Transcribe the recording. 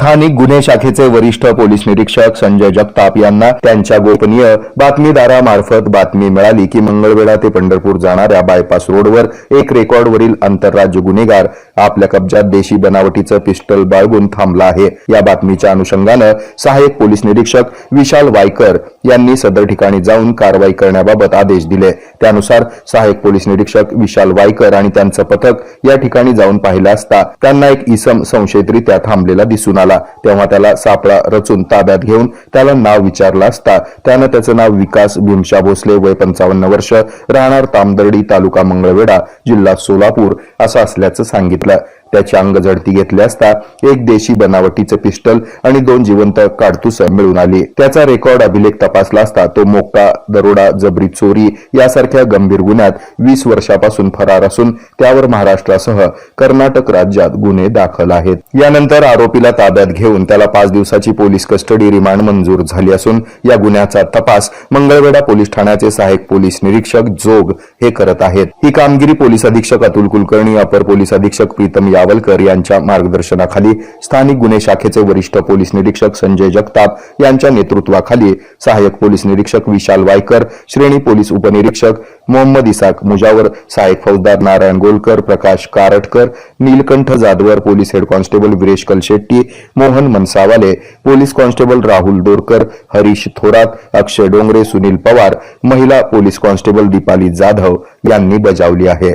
स्थानिक गुन्हे शाखेचे वरिष्ठ पोलीस निरीक्षक संजय जगताप यांना त्यांच्या गोपनीय बातमीदारामार्फत बातमी मिळाली की मंगळवेढा ते पंढरपूर जाणाऱ्या बायपास रोडवर एक रेकॉर्डवरील आंतरराज्य गुन्हेगार आपल्या कब्जात देशी बनावटीचं पिस्टल बाळगून थांबला आहे. या बातमीच्या अनुषंगानं सहाय्यक पोलीस निरीक्षक विशाल वायकर यांनी सदर ठिकाणी जाऊन कारवाई करण्याबाबत आदेश दिले. त्यानुसार सहाय्यक पोलीस निरीक्षक विशाल वायकर आणि त्यांचं पथक या ठिकाणी जाऊन पाहिलं असता त्यांना एक इसम संशयितरित्या थांबलेला दिसून आला. तेव्हा त्याला सापळा रचून ताब्यात घेऊन त्याला नाव विचारलं असता. त्यानं त्याचं नाव विकास भीमशा भोसले वय पंचावन्न वर्ष राहणार तामदर्डी तालुका मंगळवेढा जिल्हा सोलापूर असं असल्याचं सांगितलं. त्याची अंग झडती घेतली असता एक देशी बनावटीचे पिस्टल आणि दोन जिवंत काडतुस मिळून आली. त्याचा रेकॉर्ड अभिलेख तपासला असता तो मोक्का दरोडा जबरी चोरी यासारख्या गंभीर गुन्ह्यात वीस वर्षापासून फरार असून त्यावर महाराष्ट्रासह कर्नाटक राज्यात गुन्हे दाखल आहेत. यानंतर आरोपीला ताब्यात घेऊन त्याला पाच दिवसाची पोलीस कस्टडी रिमांड मंजूर झाली असून या गुन्ह्याचा तपास मंगळवेढा पोलीस ठाण्याचे सहाय्यक पोलीस निरीक्षक जोग हे करत आहेत. ही कामगिरी पोलीस अधीक्षक अतुल कुलकर्णी अपर पोलीस अधीक्षक प्रीतम या यावलकर यांच्या मार्गदर्शनाखाली स्थानिक गुन्हे शाखेचे वरिष्ठ पोलीस निरीक्षक संजय जगताप यांच्या नेतृत्वाखाली सहाय्यक पोलीस निरीक्षक विशाल वायकर श्रेणी पोलीस उपनिरीक्षक मोहम्मद इसाक मुजावर सहाय्यक फौजदार Narayan Golkar Prakash Kartakar Neelkanth Jadhavar police head constable Viresh Kalshetti Mohan Mansawale police constable Rahul Dorkar Harish Thorat Akshay Dongre Sunil Pawar महिला पोलीस कॉन्स्टेबल दीपाली जाधव यांनी बजावली आहे.